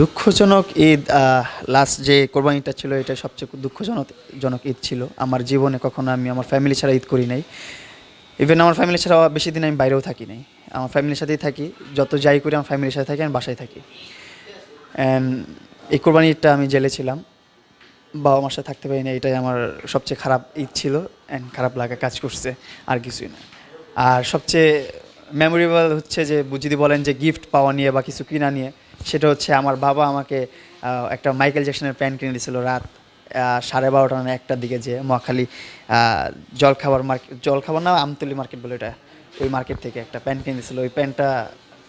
দুঃখজনক ঈদ লাস্ট যে কোরবানিটা ছিল, এটা সবচেয়ে দুঃখজনক, জনক ঈদ ছিল। আমার জীবনে কখনো আমি আমার ফ্যামিলি ছাড়া ঈদ করি নাই। ইভেন আমার ফ্যামিলি ছাড়া বেশি দিন আমি বাইরেও থাকি নাই। আমার ফ্যামিলির সাথেই থাকি। যত যাই করি, আমার ফ্যামিলির সাথে থাকি, আমি বাসায় থাকি। অ্যান্ড এই কোরবানি ঈদটা আমি জেলে ছিলাম। বাবা মার সাথে থাকতে পারিনি, এটাই আমার সবচেয়ে খারাপ ঈদ ছিল। অ্যান্ড খারাপ লাগা কাজ করছে, আর কিছুই না। আর সবচেয়ে মেমোরেবল হচ্ছে যে, যদি বলেন যে গিফট পাওয়া নিয়ে বা কিছু কিনা নিয়ে সেটা হচ্ছে আমার বাবা আমাকে একটা মাইকেল জ্যাকসনের প্যান্ট কিনে দিয়েছিল রাত সাড়ে বারোটা না একটার দিকে যে মহাখালী জলখাবার মার্কেট জলখাবার না, আমতলি মার্কেট বলে এটা ওই মার্কেট থেকে একটা প্যান্ট কিনে দিয়েছিল। ওই প্যান্টটা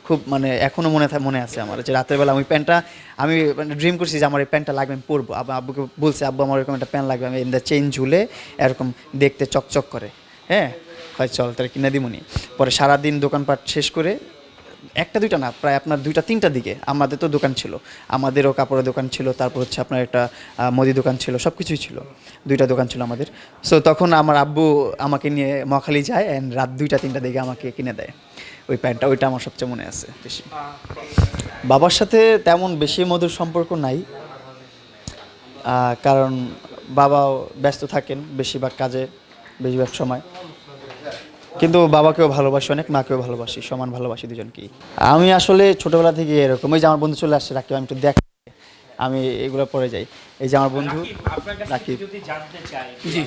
খুব মানে এখনও মনে মনে আছে আমার যে রাতের বেলা প্যান্টটা আমি মানে ড্রিম করছি যে আমার এই প্যান্টটা লাগবে, আমি পরবো। আব্বুকে বলছে, আব্বু, আমার এরকম একটা প্যান্ট লাগবে, আমি এমনি চেন ঝুলে এরকম দেখতে চকচক করে। হ্যাঁ? হয় চল, তাহলে কিনে দিমুনি। পরে সারাদিন দোকানপাট শেষ করে একটা দুইটা না, প্রায় আপনার দুইটা, তিনটা দিকে। আমাদের তো দোকান ছিল। আমাদেরও কাপড়ের দোকান ছিল, তারপর হচ্ছে আপনার একটা মুদি দোকান ছিল সব কিছুই ছিল। দুইটা দোকান ছিল আমাদের। সো তখন আমার আব্বু আমাকে নিয়ে মখালি যায় অ্যান্ড রাত দুইটা, তিনটা দিকে আমাকে কিনে দেয়। ওই প্যান্টটা, ওইটা আমার সবচেয়ে মনে আছে বেশি। বাবার সাথে তেমন বেশি মধুর সম্পর্ক নাই। কারণ বাবাও ব্যস্ত থাকেন বেশিরভাগ কাজে, বেশিরভাগ সময়। কিন্তু বাবাকেও ভালোবাসি অনেক মাকেও ভালোবাসি সমান ভালোবাসি দুজনকেই আমি আসলে ছোটবেলা থেকে এরকম ওই যে আমার বন্ধু চলে আসছে রাকিব আমি একটু দেখ আমি এগুলো পরে যাই এই যে আমার বন্ধু রাকিব। যদি জানতে চাই জি।